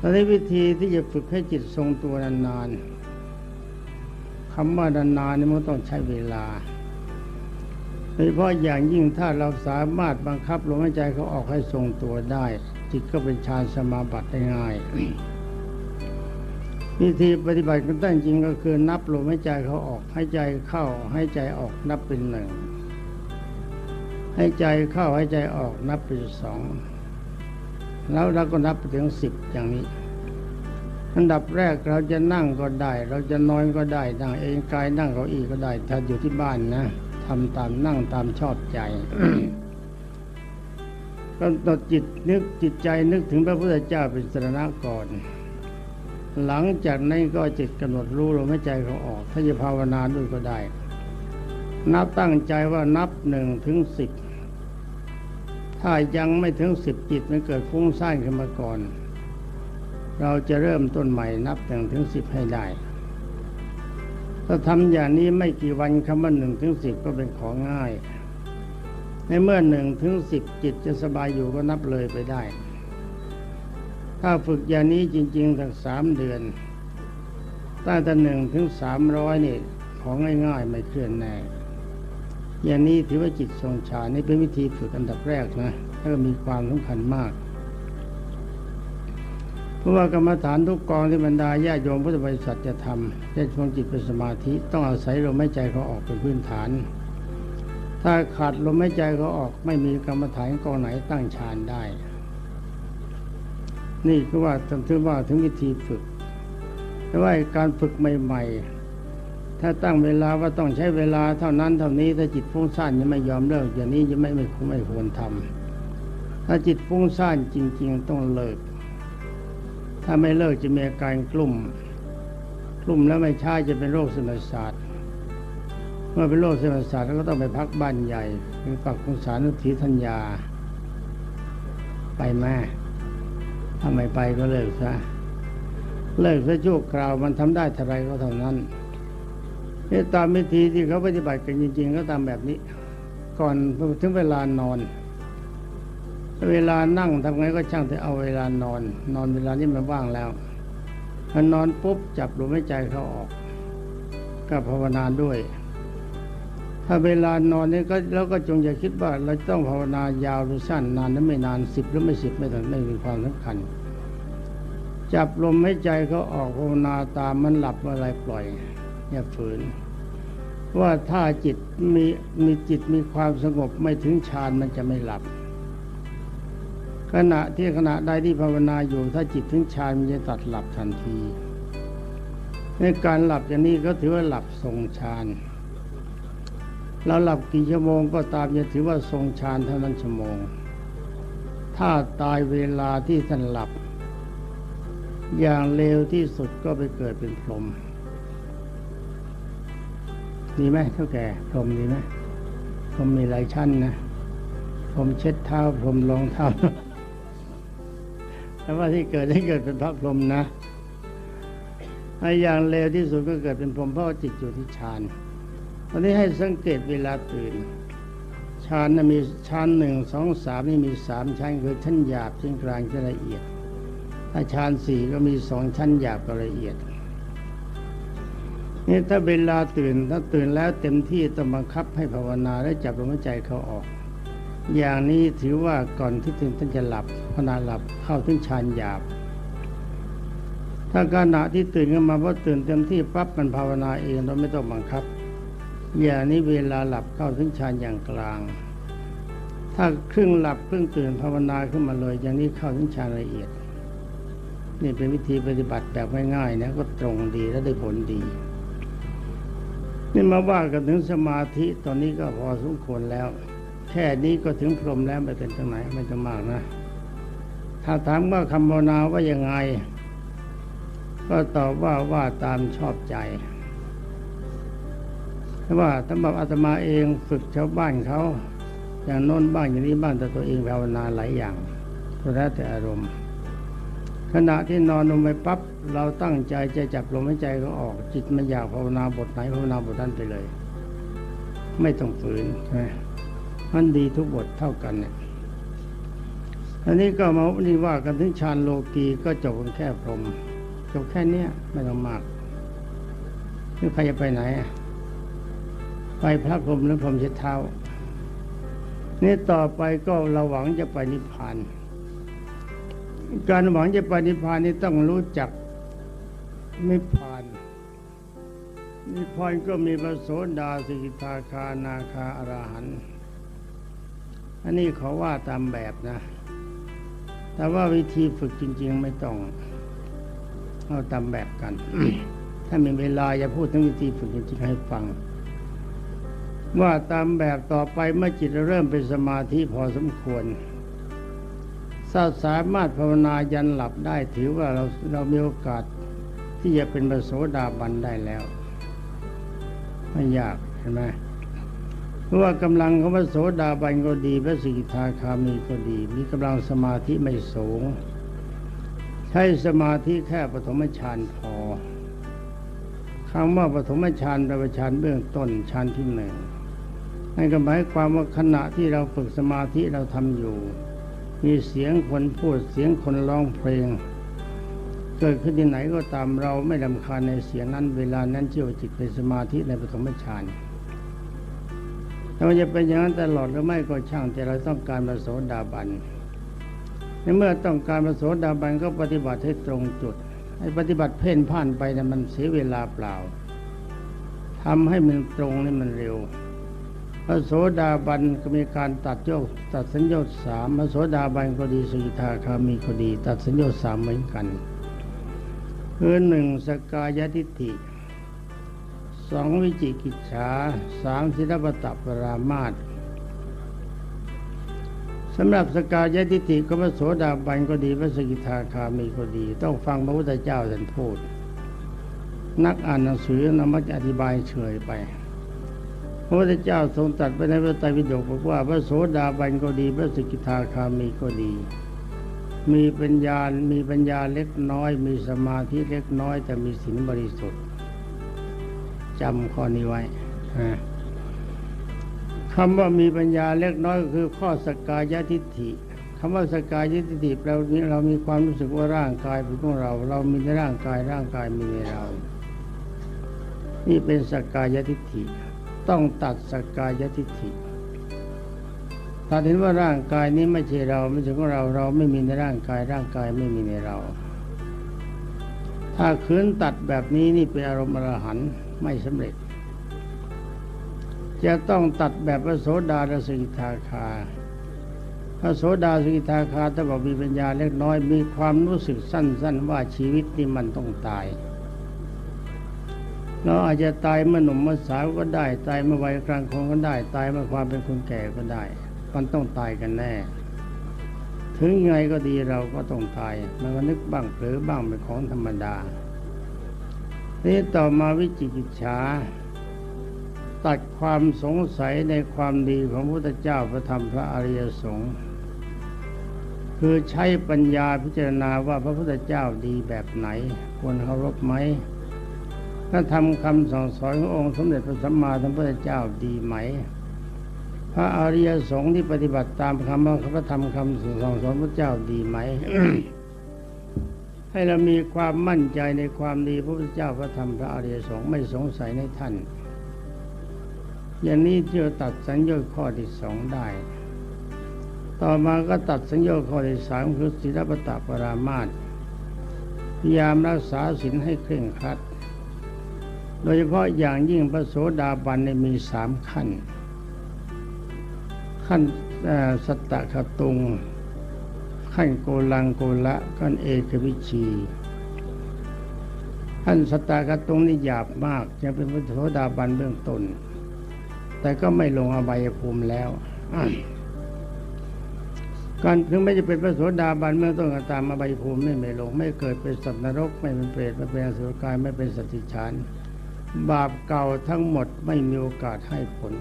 ตอนนี้วิธีที่จะฝึกให้จิตทรงตัวนานๆคำว่านานๆนี่มันต้องใช้เวลาโดยเฉพาะอย่างยิ่งถ้าเราสามารถบังคับลมหายใจเขาออกให้ทรงตัวได้ จิตก็เป็นฌานสมาบัติได้ง่ายวิธีปฏิบัติกันตั้งจริงก็คือนับลมหายใจเขาออกให้ใจเข้าให้ใจออกนับเป็นหนึ่งให้ใจเข้าให้ใจออกนับเป็นสอง แล้วเราก็นับไปถึงสิบอย่างนี้ อันดับแรกเราจะนั่งก็ได้ เราจะนอนก็ได้นั่งเองกายนั่งเก้าอี้ก็ได้ ถ้าอยู่ที่บ้านนะทำตามนั่งตามชอบใจก็ตดจิตนึกจิตใจนึกถึงพระพุทธเจ้าเป็นสรณะก่อน หลังจากนั้นก็จิตกำหนดรู้ลมหายใจเขาออกถ้าจะภาวนาด้วยก็ได้ นับตั้งใจว่านับหนึ่งถึงสิบ ถ้ายังไม่ถึงสิบจิตมันเกิดฟุ้งซ่านขึ้นมาก่อน เราจะเริ่มต้นใหม่นับหนึ่งถึงสิบให้ได้ ถ้าทำอย่างนี้ไม่กี่วันคำว่าหนึ่งถึงสิบก็เป็นของง่าย ในเมื่อหนึ่งถึงสิบจิตจะสบายอยู่ก็นับเลยไปได้ ถ้าฝึกอย่างนี้จริงๆทั้งสามเดือนตั้งแต่หนึ่งถึงสามร้อยนี่ของง่ายๆ ไม่เคลื่อนแน่ อย่างนี้ถือว่าจิตทรงฌานนี่เป็นวิธีฝึกอันดับแรกนะแล้วก็มีความสำคัญมาก เพราะว่ากรรมฐานทุกกองที่บรรดาญาโยมพุทธบริษัทจะทำจะชวงจิตเป็นสมาธิ ต้องอาศัยลมหายใจเขาออกเป็นพื้นฐาน ถ้าขาดลมหายใจเขาออกไม่มีกรรมฐานกองไหนตั้งฌานได้ นี่คือว่าถือว่าถึงวิธีฝึก แต่ว่าการฝึกใหม่ ๆ ถ้าตั้งเวลาว่าต้องใช้เวลาเท่านั้นเท่านี้ถ้าจิตฟุ้งซ่านยังไม่ยอมเลิกอย่างนี้ยังไม่ไม่ไม่ควรทำถ้าจิตฟุ้งซ่านจริง ๆ ต้องเลิก ถ้าไม่เลิกจะมีอาการกลุ่ม กลุ่มแล้วไม่ช้าจะเป็นโรคเส้นประสาทเมื่อเป็นโรคเส้นประสาทก็ต้องไปพักบ้านใหญ่เป็นฝักสงสารนุทีทัญญา ไปแม่ถ้าไม่ไปก็เลิกซะเลิกซะชั่วคราวมันทำได้เท่าไรก็เท่านั้น นี่ตามวิธีที่เขาปฏิบัติกันจริงๆก็ตามแบบนี้ ก่อนถึงเวลานอน เวลานั่งทำไงก็ช่างแต่เอาเวลานอน นอนเวลานี้มันว่างแล้วพอนอนปุ๊บจับลมหายใจเขาออกก็ภาวนาด้วย ถ้าเวลานอนนี่ก็แล้วก็จงอย่าคิดว่า เราต้องภาวนายาวหรือสั้นนานหรือไม่นานสิบหรือไม่สิบไม่ต้องไม่มีความสำคัญ จับลมหายใจเขาออกภาวนาตามมันหลับเมื่อไรปล่อย อย่าฝืน ว่าถ้าจิตมีมีจิตมีความสงบไม่ถึงฌานมันจะไม่หลับ ขณะที่ขณะใดที่ภาวนาอยู่ ถ้าจิตถึงฌานมันจะตัดหลับทันที ในการหลับอย่างนี้ก็ถือว่าหลับทรงฌานเราหลับกี่ชั่วโมงก็ตามจะถือว่าทรงฌานเท่านั้นชั่วโมง ถ้าตายเวลาที่ท่านหลับ อย่างเร็วที่สุดก็ไปเกิดเป็นพรหม ดีไหมเท่าแก่พรมดีไหมพรมมีหลายชั้นนะพรมเช็ดเท้าพรมรองเท้าแต่ว่าที่เกิดให้เกิดเป็นพระพรหมนะไอ้อย่างเร็วที่สุดก็เกิดเป็นพรหมเพราะว่าจิตอยู่ที่ฌานตอนนี้ให้สังเกตเวลาตื่นฌานนะมีฌานหนึ่งสองสามนี่มีสามชั้นคือชั้นหยาบชั้นกลางชั้นละเอียดถ้าฌานสี่ก็มีสองชั้นหยาบกับละเอียด นี่ถ้าเวลาตื่นถ้าตื่นแล้วเต็มที่ต้องบังคับให้ภาวนาและจับลมหายใจเขาออก อย่างนี้ถือว่าก่อนที่ถึงท่านจะหลับภาวนาหลับเข้าถึงฌานหยาบ ถ้าขณะที่ตื่นขึ้นมาเพราะตื่นเต็มที่ปั๊บมันภาวนาเองเราไม่ต้องบังคับ อย่างนี้เวลาหลับเข้าถึงฌานอย่างกลาง ถ้าครึ่งหลับครึ่งตื่นภาวนาขึ้นมาเลย อย่างนี้เข้าถึงฌานละเอียด นี่เป็นวิธีปฏิบัติแบบง่ายๆนะก็ตรงดีและได้ผลดี นี่มาว่ากันถึงสมาธิตอนนี้ก็พอสมควรแล้ว แค่นี้ก็ถึงพรมแล้วไปเป็นตรงไหนไม่จะมากนะ ถ้าถามว่าคำภาวนาว่ายังไง ก็ตอบว่าว่าตามชอบใจแต่ว่าสำหรับอาตมาเองฝึกชาวบ้านเขาอย่างโน้นบ้างอย่างนี้บ้างแต่ตัวเองภาวนาหลายอย่างก็แล้วแต่อารมณ์ ขณะที่นอนลงไปปั๊บเราตั้งใจจะจับลมหายใจก็ออก จิตมันอยากภาวนาบทไหนภาวนาบทนั้นไปเลย ไม่ต้องฝืนใช่ไหมมันดีทุกบทเท่ากันเนี่ยอันนี้ก็มาวันนี้ว่ากันถึงฌานโลกีก็จบกันแค่พรหมจบแค่เนี้ยไม่ต้องมากนี่ใครจะไปไหนอะไปพระพรมหรือพรหมเช็ดเท้านี่ต่อไปก็เราหวังจะไปนิพพาน การหวังจะปนิพานนี่ต้องรู้จักนิพพานนิพพานก็มีพระโสดาสกิทาคานาคาอรหันต์อันนี้เขาว่าตามแบบนะ แต่ว่าวิธีฝึกจริง ๆ ไม่ต้องเอาตามแบบกัน ถ้ามีเวลาจะพูดถึงวิธีฝึกจริงๆให้ฟัง ว่าตามแบบต่อไปเมื่อจิตเริ่มเป็นสมาธิพอสมควร ถ้าสามารถภาวนายันหลับได้ถือว่าเราเรามีโอกาสที่จะเป็นพระโสดาบันได้แล้ว ไม่ยากเห็นไหมเพราะว่ากำลังของพระโสดาบันก็ดีพระสิกขาคามีก็ดี มีกำลังสมาธิไม่สูง ใช้สมาธิแค่ปฐมฌานพอคำว่าปฐมฌานแปลว่าฌานเบื้องต้นฌานที่หนึ่งนั่นก็หมายความว่าขณะที่เราฝึกสมาธิเราทำอยู่ มีเสียงคนพูดเสียงคนร้องเพลง เกิดขึ้นที่ไหนก็ตามเราไม่ลำคาญในเสียงนั้น เวลานั้นเชื่อว่าจิตเป็นสมาธิในปฐมฌานถ้ามันจะเป็นอย่างนั้นตลอดหรือไม่ก็ช่างแต่เราต้องการมาโสดาบันในเมื่อต้องการมาโสดาบันก็ปฏิบัติให้ตรงจุด ให้ปฏิบัติเพ่นพ่านไปนะมันเสียเวลาเปล่าทำให้มันตรงนี่มันเร็ว พระโสดาบันก็มีการตัดโยกตัดสัญญาสามพระโสดาบันก็ดีสุกิทาคามีก็ดี ตัดสัญญาสามเหมือนกันคือหนึ่งสกายทิฏฐิสองวิจิกิจฉาสามศิลปตปรามาตสำหรับสกายทิฏฐิก็พระโสดาบันก็ดีพระสกิทาคามีก็ดี ต้องฟังพระพุทธเจ้าท่านพูด นักอ่านหนังสือนำมาอธิบายเฉยไป พระพุทธเจ้าทรงตรัสไปในพระไตรปิฎกบอกว่าพระโสดาบันก็ดี พระสกิทาคามีก็ดี มีปัญญา มีปัญญาเล็กน้อย มีสมาธิเล็กน้อย แต่มีศีลบริสุทธิ์จำข้อนี้ไว้คำว่ามีปัญญาเล็กน้อยก็คือข้อสกกายทิฏฐิคำว่าสกกายทิฏฐิแปลว่าเรามีความรู้สึกว่าร่างกายเป็นของเรา เรามีในร่างกายร่างกายมีในเรา นี่เป็นสกกายทิฏฐิ ต้องตัดสกกายทิฏฐิถ้าเห็นว่าร่างกายนี้ไม่ใช่เราไม่ใช่ของเราเราไม่มีในร่างกายร่างกายไม่มีในเรา ถ้าคืนตัดแบบนี้นี่เป็นอารมณ์อรหันต์ไม่สำเร็จ จะต้องตัดแบบพระโสดาสกิทาคา พระโสดาสกิทาคาถ้าบอกมีปัญญาเล็กน้อยมีความรู้สึกสั้น ๆ ว่าชีวิตนี่มันต้องตาย เราอาจจะตายเมื่อหนุ่มเมื่อสาวก็ได้ ตายเมื่อวัยกลางคนก็ได้ ตายเมื่อความเป็นคนแก่ก็ได้ มันต้องตายกันแน่ ถึงไงก็ดีเราก็ต้องตาย มันก็นึกบ้างเผลอบ้างเป็นของธรรมดานี้ต่อมาวิจิกิจฉาตัดความสงสัยในความดีของพระพุทธเจ้าพระธรรมพระอริยสงฆ์คือใช้ปัญญาพิจารณาว่าพระพุทธเจ้าดีแบบไหนควรเคารพไหม ถ้าทำคำสั่งสอนขององค์สมเด็จพระสัมมาสัมพุทธเจ้าดีไหม พระอริยสงฆ์ที่ปฏิบัติตามคำพระธรรมคำสั่งสอนพระเจ้าดีไหม ให้เรามีความมั่นใจในความดีพระพุทธเจ้าพระธรรมพระอริยสงฆ์ไม่สงสัยในท่าน อย่างนี้จะตัดสัญญาข้อที่สองได้ ต่อมาก็ตัดสัญญาข้อที่สามคือศีลปตปรามาตพยายามรักษาศีลให้เคร่งครัด โดยเฉพาะอย่างยิ่งพระโสดาบันมีสามขั้น ขั้นสัตตะขตุง ขั้นโกลังโกละขั้นเอกวิชีขั้นสตากตรงนี้หยาบมากยังเป็นพระโสดาบันเบื้องต้นแต่ก็ไม่ลงอบายภูมิแล้วการถึงไม่จะเป็นพระโสดาบันเมื่อต้นก็ตามอบายภูมิไม่ไม่ลง ไม่เกิดเป็นสัตว์นรก ไม่เป็นเปรตไม่เป็นอสุรกายไม่เป็นสติฉาน บาปเก่าทั้งหมดไม่มีโอกาสให้ผล